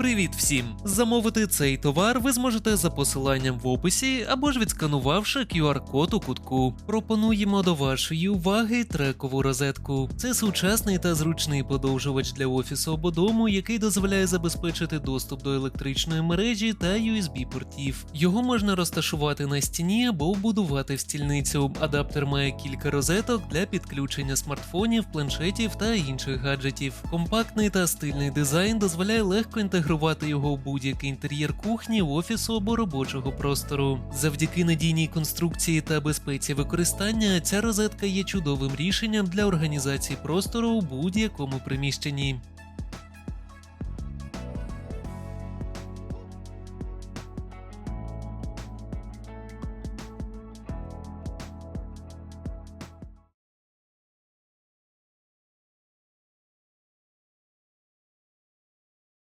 Привіт всім! Замовити цей товар ви зможете за посиланням в описі або ж відсканувавши QR-код у кутку. Пропонуємо до вашої уваги трекову розетку. Це сучасний та зручний подовжувач для офісу або дому, який дозволяє забезпечити доступ до електричної мережі та USB-портів. Його можна розташувати на стіні або вбудувати в стільницю. Адаптер має кілька розеток для підключення смартфонів, планшетів та інших гаджетів. Компактний та стильний дизайн дозволяє легко інтегрувати його в будь-який інтер'єр кухні, офісу або робочого простору. Завдяки надійній конструкції та безпеці використання ця розетка є чудовим рішенням для організації простору у будь-якому приміщенні.